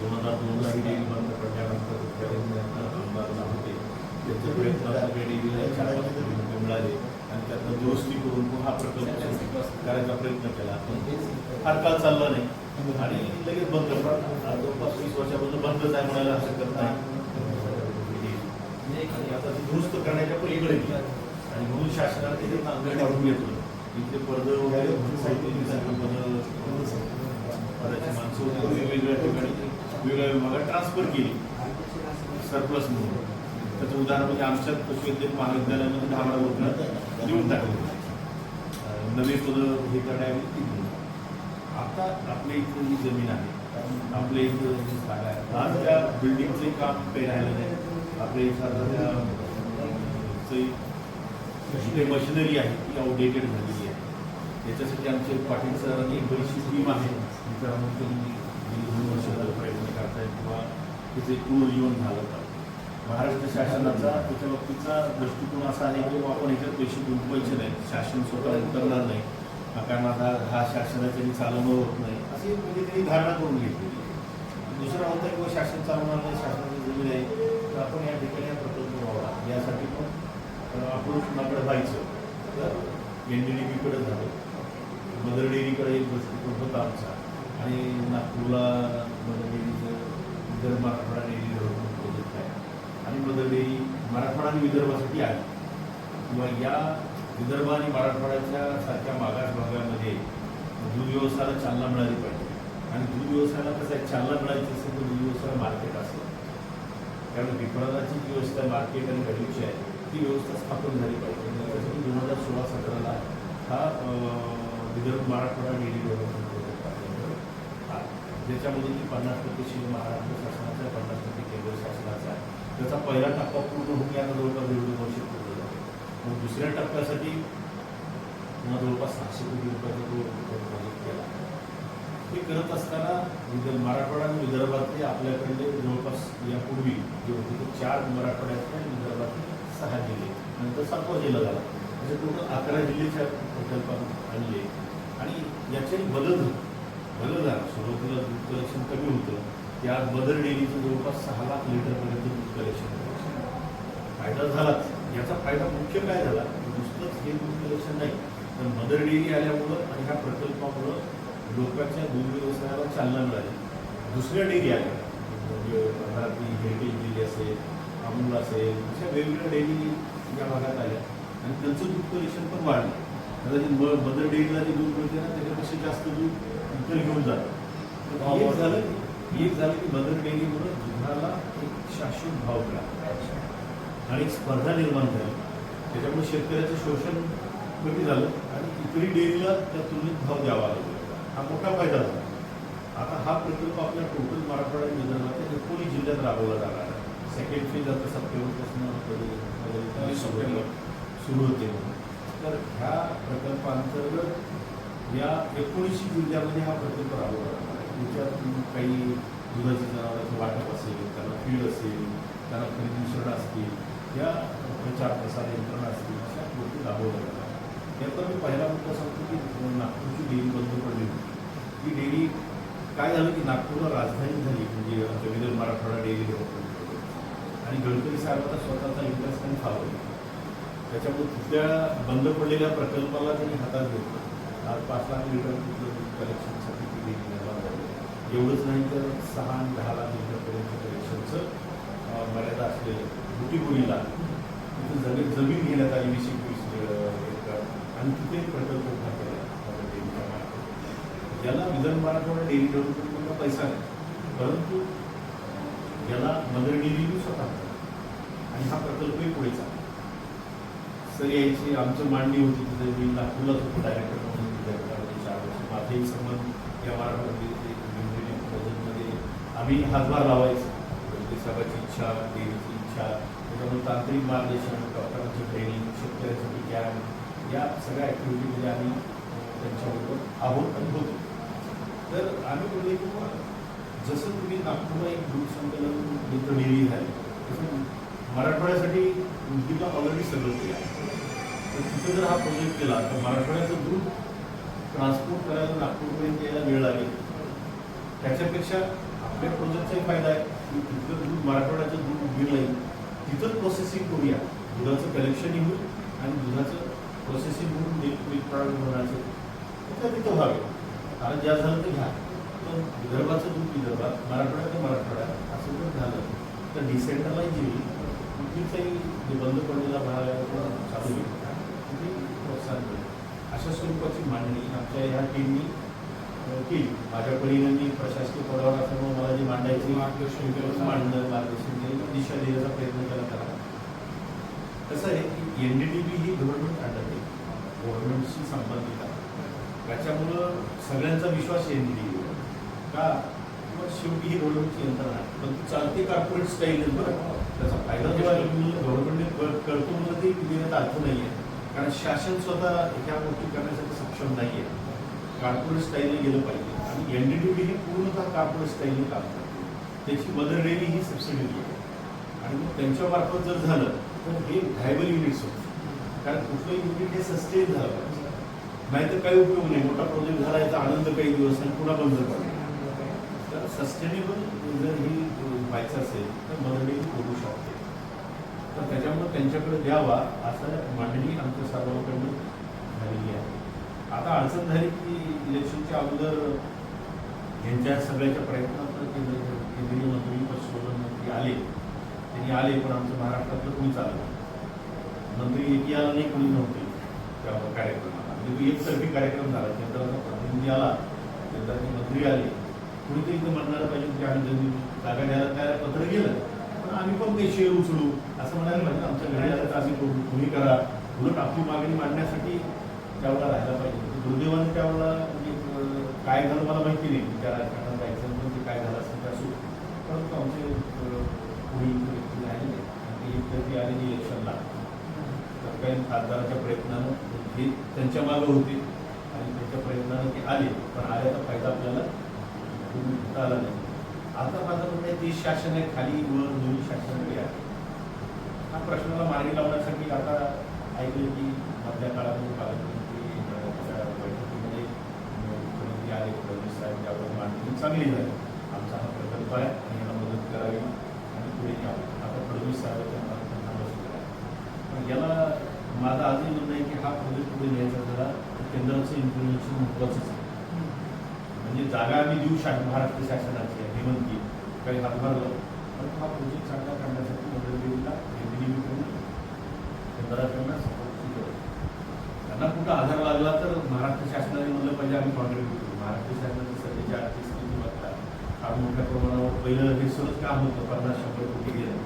दोन हजार दोनला ही डेअरी बंद पडल्यानंतर त्यावेळी आमदार होते त्यांच्या प्रयत्नात डेअरीला चार मिळाले आणि त्यातनं दुरुस्ती करून हा प्रकल्प करायचा प्रयत्न केला पण फार काळ चालला नाही आणि लगेच बंद पडला आज जवळपास वीस वर्षापासून बंदच आहे म्हणायला हरकत नाही आता ते दुरुस्त करण्याच्या पलीकडे आणि म्हणून शासनाला तिथे तांदळ काढून घेतलं इथले पडद वगैरे साहित्य पदाची माणसं वेगवेगळ्या ठिकाणी वेगवेगळ्या विभागात ट्रान्सफर केली. सरप्लस म्हणून. त्याचं उदाहरण म्हणजे आमच्या पशुवैद्यक महाविद्यालयामध्ये दहा बारा लोकांना देऊन टाकले. अं, नवे पदं हे करण्याऐवजी ती आता आपल्या इथं जी जमीन आहे. आपल्या इथं जागा आहे. आज त्या बिल्डिंगचे काम काही राहिलं नाही. आपल्या इथं मशिनरी आहे ती आउटडेटेड झालेली आहे. त्याच्यासाठी आमचे पाटील सरांनी एक बरीचशी टीम आहे. मित्रांनो दोन वर्ष झालं प्रयत्न करतायत किंवा तिथे पुनर्जीवन झालं तर महाराष्ट्र शासनाचा त्याच्या बाबतीचा दृष्टिकोन असा आहे की आपण याच्यात पैसे गुंतवायचे नाही शासन स्वतः उतरणार नाही कारण आता हा शासनाच्या चालवणं होत नाही. अशी म्हणजे त्यांनी धारणा करून घेतली. दुसरं दुसरा होता किंवा शासन चालवणार नाही शासनाची जमीन आहे तर आपण या ठिकाणी हा प्रकल्प व्हावा यासाठी पण आपण कुणाकडे व्हायचं तर एन डी डी पीकडे झालं. मदर डेअरीकडे एक दृष्टिकोन होता आमचा आणि नागपूरला मदडेरीचं Vidarbha Marathwada dairy development project आहे. आणि मदर मराठवाडा आणि विदर्भासाठी आहे. किंवा या विदर्भ आणि मराठवाड्याच्या सारख्या मागास भागामध्ये दूध व्यवसायाला चालना मिळाली पाहिजे. आणि दूध व्यवसायाला कसं आहे चालना मिळायची असेल तर दूध व्यवसायाला मार्केट असेल. कारण विपणनाची जी व्यवस्था मार्केट आणि व्हॅल्यूची आहे ती व्यवस्था स्थापन झाली पाहिजे. त्यासाठी दोन हजार सोळा सतराला हा विदर्भ मराठवाडा डेअरी डेव्हलपमेंट ज्याच्यामधून ज्याच्यामध्ये पन्नास टक्के शिव महाराष्ट्र शासनाचा आहे, पन्नास टक्के केंद्र शासनाचा आहे. त्याचा पहिला टप्पा पूर्ण होऊन आता जवळपास दीड वर्ष पूर्ण झाले मग दुसऱ्या टप्प्यासाठी पुन्हा जवळपास सहाशे कोटी रुपयाचा तो प्रोजेक्ट केला. हे करत असताना विदर्भ मराठवाडा आणि विदर्भातले आपल्याकडले जवळपास यापूर्वी जे होते ते चार मराठवाड्यातले आणि विदर्भातले सहा जिल्हे. नंतर सातवा जिल्हा झाला. म्हणजे टोटल अकरा जिल्ह्याच्या प्रकल्पात आणले. आणि याच्याही बदल झाला बदल सुरुवातीला दूध कलेक्शन कमी होतं. त्या मदर डेअरीचं जवळपास सहा लाख लिटरपर्यंत दूध कलेक्शन फायदा झालाच. याचा फायदा मुख्य काय झाला? नुसतंच हे दूध कलेक्शन नाही तर मदर डेअरी आल्यामुळं आणि ह्या प्रकल्पामुळं लोकांच्या दूध व्यवसायाला चालना मिळाली. दुसऱ्या डेअरी आल्या. म्हणजे घरातली हेरिटेज डेअरी असेल अमूल असेल अशा वेगवेगळ्या डेअरी या भागात आल्या. आणि त्यांचं दूध कलेक्शन पण वाढलं. कदाचित मदर डेअरीला जे दूध मिळते ना त्याच्यापेक्षा जास्त दूध इतर घेऊन जातं एक झालं की- एक झालं की मदर डेअरीमुळं दुधाला एक शाश्वत भाव मिळाला. आणि एक स्पर्धा निर्माण झाली. त्याच्यामुळे शेतकऱ्याचं शोषण कमी झालं आणि इतरी डेअरीला त्या तुलनेत भाव द्यावा लागला. हा मोठा फायदा झाला. आता हा प्रकल्प आपल्या टोटल मराठवाडा आणि विदर्भातील एकोणीस जिल्ह्यात राबवला जाणार आहे. सेकंड फेज आता सप्टेंबरपासून सप्टेंबर. सुरू होते. तर ह्या प्रकल्पांतर्गत या एकोणीसशे जिल्ह्यामध्ये हा प्रकल्प राबवला त्याच्यात काही दुधाची जनावरांचं वाटप असेल त्यांना फीड असेल त्यांना खरेदी मिश्रण असतील या प्रचार प्रसार यंत्रणा असतील अशा गोष्टी राबवल्या जातात याचा मी पहिला मुद्दा सांगतो की नागपूरची डेअरी बंद पडली होती. ती डेअरी काय झालं की नागपूरला राजधानी झाली म्हणजे आमच्या विदर्भ मराठवाडा डेअरी डेव्हलपमेंट आणि गडकरी साहेबांना स्वतःचा इंटरेस्ट त्यांनी फावला त्याच्यामुळे तिथल्या बंद पडलेल्या प्रकल्पाला त्यांनी हातात घेतलं. आज पाच लाख लिटर तिथलं कलेक्शनसाठी ती निर्माण एवढंच नाही तर सहा आणि दहा लाख लिटरपर्यंत कलेक्शनचं मर्यादा असलेलं बुटीबुरीला तिथे जमीन जमीन घेण्यात आली वीस एकवीस एकर. आणि तिथे प्रकल्प उभा केला डेअरीच्या मार्फत. याला विधान मराठवाडा डेअरी डेव्हलपमेंटला पैसा नाही. परंतु याला मदर डेअरी स्वतः आणि हा प्रकल्पही पुढे चालला. सर यायची आमचं मांडणी होती तिथे मी नागपूरला होतो डायरेक्टर म्हणून. चार संबंध या मराठवाड्यामध्ये आम्ही हातभार लावायचो. म्हणजे साहेबाची इच्छा देवीची इच्छा त्याच्यामुळे तांत्रिक मार्गदर्शन डॉक्टरांचं ट्रेनिंग शेतकऱ्यांसाठी कॅम्प या सगळ्या ॲक्टिव्हिटीमध्ये आम्ही त्यांच्याबरोबर आहोत आणि होतो. तर आम्ही बोलले की जसं तुम्ही नागपूरला एक दूध संकलन मित्र डेअरी झाली तसं मराठवाड्यासाठी उद्योगला ऑलरेडी सगळं केलं. आहे तर तिथं जर हा प्रोजेक्ट केला तर मराठवाड्याचं दूध ट्रान्सपोर्ट करायला नागपूरपर्यंत यायला वेळ लागेल. त्याच्यापेक्षा आपल्या प्रोजेक्टचाही फायदा आहे की तिथलं दूध मराठवाड्याचं दूध गेलं तिथंच प्रोसेसिंग करूया. दुधाचं कलेक्शनही होईल आणि दुधाचं प्रोसेसिंग होऊन मिल्क मिल्क होण्याचं तिथं तिथं व्हावे. कारण ज्या झालं ते घ्या. तर विदर्भाचं दूध विदर्भात मराठवाड्यात ते मराठवाड्यात असं जर झालं तर डिसेंट्रलाइज येईल. कुठलीचाही जे बंद पडलेला भाग आहे चालू होईल तिथे प्रोत्साहन मिळेल. अशा स्वरूपाची मांडणी आमच्या ह्या टीमनी केली. माझ्या परीने मी प्रशासकीय पदावर असल्यामुळे मला जी मांडायची मार्गदर्शन केलं. मांडणं मार्गदर्शन केलं दिशा देण्याचा प्रयत्न केला त्याला. कसं आहे की एन डी टी बी ही गव्हर्नमेंट अंडर गव्हर्नमेंटशी संबंधित आहे. त्याच्यामुळं सगळ्यांचा विश्वास एन डी टी का? मग शेवटी ही गव्हर्नमेंटची यंत्रणा आहे. पण ती चालते कॉर्पोरेट स्टाईल बरं त्याचा फायदा जेव्हा आहे गव्हर्नमेंटने करतो म्हणलं ते देण्यात अर्थ नाही आहे कारण शासन स्वतः ह्या गोष्टी करण्यासाठी सक्षम नाही आहे कॉर्पोरेट स्टाईलने गेलं पाहिजे. आणि एन डी टी बी ही पूर्णतः कॉर्पोरेट स्टाईलने काम करते. त्याची मदर डेअरी ही सबसिडी आहे. आणि मग त्यांच्यामार्फत जर झालं तर हे व्हायबल युनिट्स होते. कारण कुठलंही युनिट हे सस्टेन झालं पाहिजे. नाहीतर काही उपयोग नाही. मोठा प्रोजेक्ट झाला याचा आनंद काही दिवस आणि पुन्हा बंद पडला तर सस्टेनेबल जर ही व्हायचं असेल तर मदर डेअरी करू शकतो. तर त्याच्यामुळे त्यांच्याकडे द्यावा असं मांडणी आमच्या सर्वांकडून झालेली आहे. आता अडचण झाली की इलेक्शनच्या अगोदर यांच्या सगळ्याच्या प्रयत्नात केंद्र केंद्रीय मंत्री पशुधन मंत्री आले. त्यांनी आले पण आमचं महाराष्ट्रातलं कोणी चाललं मंत्री एकी आला नाही कोणी नव्हते त्या कार्यक्रमाला. म्हणजे एक एकतर्फी कार्यक्रम झाला. केंद्राचा प्रतिनिधी आला केंद्राचे मंत्री आले. कुणीतरी इथं म्हणणार पाहिजे की आम्ही जागा द्यायला त्याला पत्र गेलं. पण आम्ही पण ते शेअर उचलू. असं म्हणायला पाहिजे आमच्या घरी आता आम्ही करू तुम्ही करा. उलट आपली मागणी मांडण्यासाठी त्यावेळेला राहायला पाहिजे. म्हणजे दुर्दैवाने त्यावेळेला म्हणजे काय झालं मला माहिती नाही. त्या राजकारणात जायचं पण ते काय झालं असेल त्या असो परंतु आमचे अं, व्यक्ती आलेले आणि ते आलेली इलेक्शनला तत्कालीन खासदाराच्या प्रयत्नानं हे त्यांच्या मागं होते. आणि त्यांच्या प्रयत्नानं ते आले. पण आल्याचा फायदा आपल्याला आला नाही. आता माझं म्हणणं आहे देश शासन आहे खाली वर दोन्ही शासनाकडे आहे. हा प्रश्नाला मार्गी लावण्यासाठी आता ऐकलं की मधल्या काळामध्ये पालकमंत्री बैठकीमध्ये मुख्यमंत्री आले फडणवीस साहेब त्यावर मांडणी चांगली झाली. आमचा हा प्रकल्प आहे आणि याला मदत करावी आणि पुढे यावं आता फडणवीस साहेबांच्या मार्फत बसलेला आहे. पण याला माझा आजही म्हणणं आहे की हा प्रोजेक्ट पुढे न्यायचा झाला केंद्राचं इन्फॉर्मेशन महत्त्वाचंच आहे. म्हणजे जागा आम्ही देऊ शासन महाराष्ट्र काही हातभार परंतु पण हा प्रोजेक्ट चांगला करण्यासाठी मदत देऊला कडून केंद्राकडनं सपोर्ट गरज त्यांना कुठं आधार लागला तर महाराष्ट्र शासनाने म्हणलं पाहिजे आम्ही कॉन्ट्रीब्यूट करू महाराष्ट्र शासनाची सध्याची आर्थिक स्थिती बघता फार मोठ्या प्रमाणावर पहिलं हे सहज काम होतं पन्नास शंभर कोटी गेलं.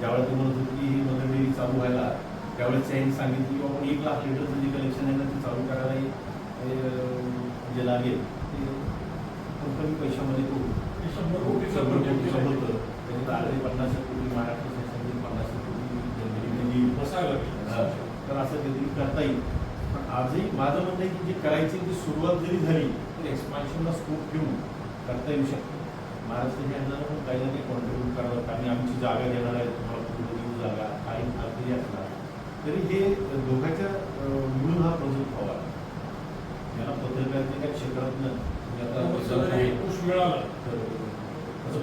ज्यावेळेला ते म्हणत होती ही मदर डेअरी चालू व्हायला त्यावेळेस त्यांनी सांगितलं की बाबा एक लाख लिटरचं जे कलेक्शन आहे ना ते चालू करायला हे, जे लागेल ते कमी पैशामध्ये करू. शंभर कोटीचं शंभर होतं त्याच्यात अर्धे पन्नास कोटी महाराष्ट्र शासनाने पन्नास कोटी बसायला तर असं काहीतरी करता येईल पण आजही माझं म्हणणं आहे की जे करायची ती सुरुवात जरी झाली तर एक्सपान्शनला स्कोप घेऊन करता येऊ शकतं. महाराष्ट्राच्या यांना पण काही ना काही कॉन्ट्रीब्यूट करावं आणि आमची जागा देणार आहे. तुम्हाला पूर्ण जागा काही जरी असणार तरी हे दोघांच्या मिळून हा प्रोजेक्ट व्हावा याला पत्रकारितेच्या क्षेत्रातनं म्हणजे आता सगळं एक पुश मिळालं तर-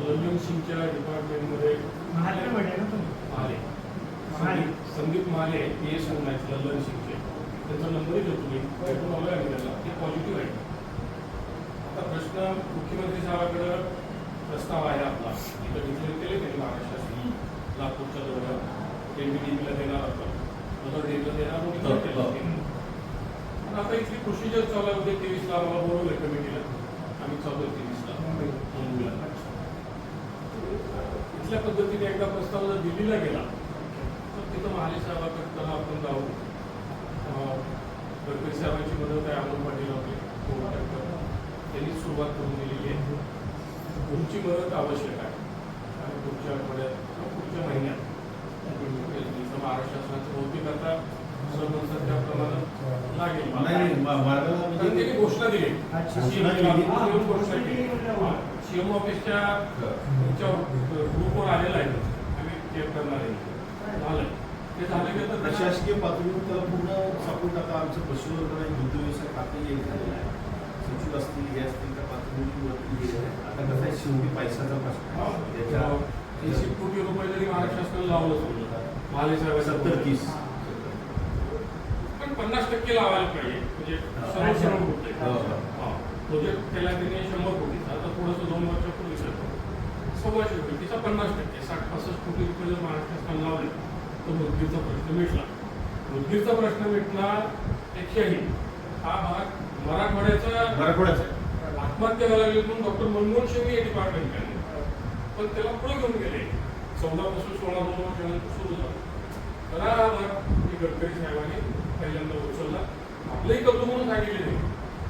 ललिम सिंगच्या डिपार्टमेंटमध्ये महाले म्हणे ना तुम्ही? महाले. संदीप- महाले पी एस म्हणून आहेत ललन सिंगचे त्यांचा नंबरही देतो मी. भेटून आलोय आम्ही त्याला? ते पॉझिटिव्ह आहे. आता प्रश्न मुख्यमंत्री साहेबांकडं प्रस्ताव आहे आपला. इथं डिक्लेअर केले त्यांनी दरम्यान एमबीडीबीला देणार आपण मदर डेला देणार म्हणून declare केलं. त्यांनी. पण आता इथली प्रोसिजर चालू आहे. उद्या तेवीसला आम्हाला बोलवलं कमिटीला आम्ही चालू मुंबईला इथल्या पद्धतीने एकदा प्रस्ताव जर दिल्लीला गेला तर तिथं महाले साहेबाकडे आपण जाऊ. गडकरी साहेबांची मदत आहे अमोल पाटील आपले त्यांनी सुरुवात करून दिलेली आहे. तुमची मदत आवश्यक आहे. आणि पुढच्या आठवड्यात किंवा पुढच्या महिन्यात महाराष्ट्र शासनाचं बहुतेक आता सर्व त्याप्रमाणे लागेल नाही, मार्गाला कारण त्यांनी घोषणा दिली अच्छा. CM ला घोषणा येऊन घोषणा केली. CM ऑफिसच्या तुमच्या ग्रुपवर आलेलं आहे आम्ही ते करणार आहे झालं ते झालं की आता प्रशासकीय पातळीवर त्याला पूर्ण सपोर्ट आता आमचं पशुवर्धन आणि दुग्ध व्यवसाय खातं एक झालेलं आहे सचिव असतील हे असतील त्या पातळीवरती आहे. आता कसं आहे शेवटी पैशाचा प्रश्न आहे. त्याच्या तीनशे कोटी रुपये जरी महाराष्ट्र शासनाने लावलं समजा महाले सत्तर तीस पन्नास टक्के लावायला पाहिजे. म्हणजे सर्व सर्व होते हो, हो. प्रोजेक्ट केला त्याने शंभर कोटीचा आता थोडंसं दोन वर्षापूर्वी सव्वाशे कोटी. तिचा पन्नास टक्के. साठ पासष्ट कोटी रुपये जर महाराष्ट्र शासनाने लावले तर मुदगीरचा प्रश्न मिटला. मुदगीरचा प्रश्न मिटण्यापेक्षाही हा भाग मराठवाड्याचा मराठवाड्याचा. आत्महत्या व्हायला लागली म्हणून डॉक्टर मनमोहन सिंग हे डिपार्टमेंट केले पण त्याला पुढे घेऊन गेले. चौदा पासून सोळा दोन वर्षानंतर सुरू झालं. तर हा भाग हे गडकरी साहेबांनी पहिल्यांदा उचलला. आपलंही कौतुक म्हणून सांगितले नाही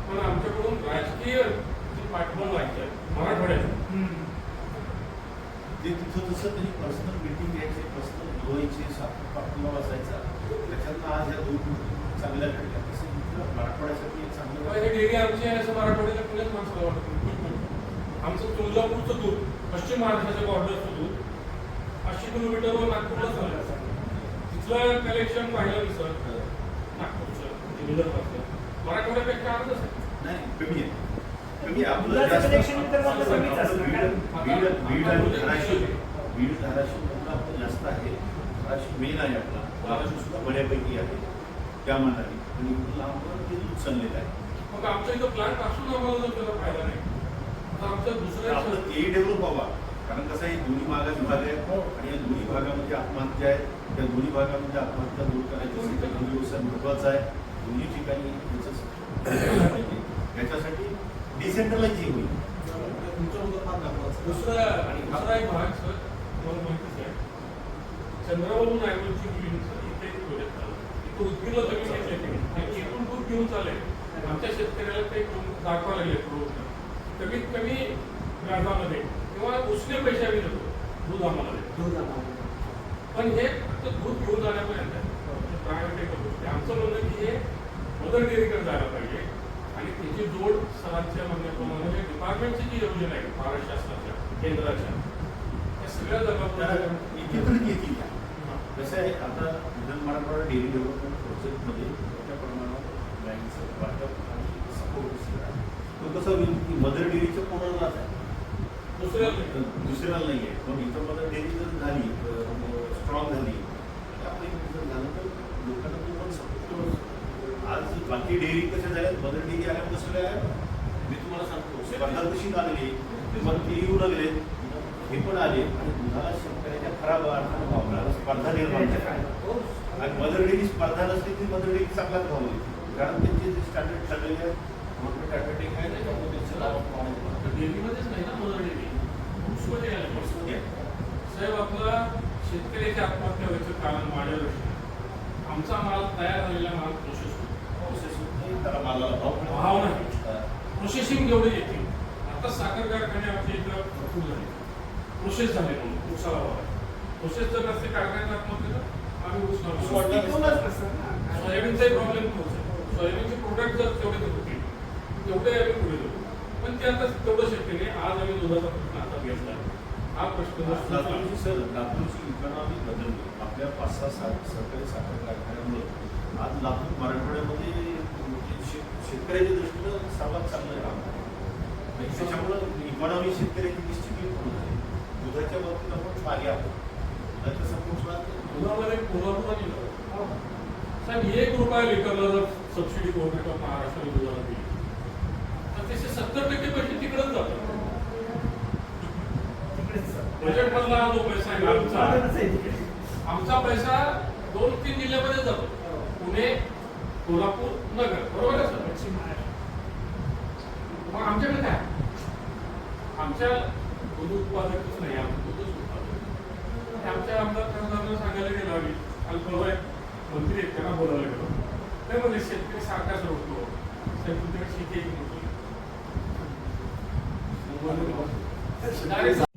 पण आमच्याकडून राजकीय जे पाठबळ आहे मराठवाड्याचं. ते तिथं तसं त्यांनी पर्सनल मिटिंग घ्यायची पर्सनल बोलायची पाठपुरावा बसायचा त्याच्यातनं आज या दोन चांगल्या घडल्या. तसं मराठवाड्यासाठी एक चांगलं हे डेअरी आमची आहे असं मराठवाड्याच्या पुण्यात माणसाला वाटतं आमचं तुळजापूरचं दूध पश्चिम महाराष्ट्राच्या बॉर्डरचं दूध पाचशे किलोमीटरवर नागपूरला चाललं. तिथलं कलेक्शन पाहिलं मी सर मराठवाड्यापेक्षा अर्धच आहे नाही कमी आहे. कमी आहे. आपलं दुधाचं जास्त collection विदर्भात आपलं कमीच असतं, बीड कारण- बीड बीड आणि आता- धाराशिव बीड धाराशिव मधलं आपलं जास्त आहे. धाराशिव मेन आहे आपला. धाराशिव सुद्धा बऱ्यापैकी आहे. त्या मानाने. आणि इथून लांबवर ते दूध चाललेलं आहे. मग आमच्या इथं प्लांट असून आम्हाला जर त्याचा फायदा नाही. तर दुसऱ्या आपलं तेही डेव्हलप व्हावा. कारण कसं आहे दोन्ही भागात विभाग आहे आणि या दोन्ही भागामध्ये आत्महत्या आहे त्या दोन्ही भागामध्ये आत्महत्या दूर करायची असेल तर महत्त्वाचा आहे. दोन्ही ठिकाणी पाहिजे. त्याच्यासाठी डिसेंट्रलाइजिंग होईल. दुसरा आणि दुसरा एक भाग सर तुम्हाला माहितीच आहे. चंद्रावरून आयवलची मुलींचं घेऊन चालले. आमच्या शेतकऱ्याला ते दाखवा लागले कमीत कमी व्याजामध्ये किंवा उसने पैसे आम्ही देतो. दूध आम्हाला पण हे फक्त दूध घेऊन जाण्यापर्यंत. एक गोष्ट आहे. आमचं म्हणणं की हे मदर डेअरीकडे जायला पाहिजे. आणि त्याची जोड सरांच्या म्हणण्याप्रमाणे डिपार्टमेंटची जी योजना आहे महाराष्ट्र शासनाच्या केंद्राच्या त्या सगळ्या जबाबदाऱ्या एकत्रित येतील या. कसं आहे आता विधान मराठवाडा डेअरी डेव्हलपमेंट प्रोजेक्टमध्ये मोठ्या प्रमाणावर बँकचं वाटप आणि सपोर्ट तो कसं होईल की मदर डेअरीचं कोणालाच आहे? दुसऱ्या दुसऱ्याला नाही आहे. पण इथं मदर डेअरी जर झाली स्ट्रॉंग झाली तर आपली जर झालं तर लोकांना तो पण सपोर्ट आज बाकी डेअरी कशा झाल्या मदर डेअरी आल्या कसं आल्या मी तुम्हाला सांगतो स्पर्धा कशी लागली मग ते येऊ लागले. हे पण आले. आणि दुधाला शेतकऱ्याच्या खराब अर्थानं मिळाला स्पर्धा निर्माण झाली. आणि मदर डेअरी स्पर्धा नसली तरी मदर डेअरी चांगलाच भाव देते कारण त्यांचे जे स्टँडर्ड ठरलेले आहेत गव्हर्नमेंट अडवटेक आहे त्याच्यामुळे त्यांचं लाभ डेअरीमध्येच नाही ना मदर डेअरी? उसमध्ये आलं होते. साहेब आपला शेतकऱ्याची आत्महत्या व्हायचं कारण दृष्टीने आमचा माल तयार झालेला माल प्रोसेस होतो प्रोसेस होत नाही, त्याला मालाला भाव भाव नाही. प्रोसेसिंग जेवढे येतील आता साखर कारखाने आमच्या इथं भरपूर झाले. प्रोसेस झाले म्हणून भाव प्रोसेस जर नसते कारखान्यात आत्महत्या तर आम्ही ऊस. सोयाबीनचाही प्रॉब्लेम तोच सोयाबीनचे प्रोडक्ट जर तेवढे तर होतील तेवढे आम्ही पुढे जाऊ. पण ते आता तेवढं शक्य नाही. आज आम्ही दुधाचा प्रश्न आता घेतला. हा प्रश्न सर लातूरची इकॉनॉमी बदलली. आपल्या पाच सहा सात सरकारी साखर कारखान्यामुळे आज लातूर मराठवाड्यामध्ये शेतकऱ्याच्या दृष्टीनं सर्वात चांगलं काम आहे. म्हणजे त्याच्यामुळं इकॉनॉमी शेतकऱ्याची निश्चित होत आहे दुधाच्या बाबतीत आपण मागे आहोत इंदापूर. साहेब एक रुपया लिटरला जर सबसिडी गव्हर्नमेंट ऑफ महाराष्ट्राने दुधाला दिली तर त्याचे सत्तर टक्के पैसे तिकडेच जातात. बजेट मधला हा जो पैसा आहे आमचा. आमचा पैसा दोन तीन जिल्ह्यामध्ये जातो पुणे कोल्हापूर नगर बरोबर आहे सर पश्चिम महाराष्ट्र. मग आमच्याकडे काय आमच्या दूध उत्पादकच नाही आमचं दूधच उत्पादक आमच्या आमदार खासदारांना सांगायला गेलो आम्ही काल परवा एक मंत्री आहेत त्यांना बोलायला गेलो नाही म्हणजे शेतकरी सारखाच रोखतो तुमच्याकडे शेती आहे की नव्हती? Direct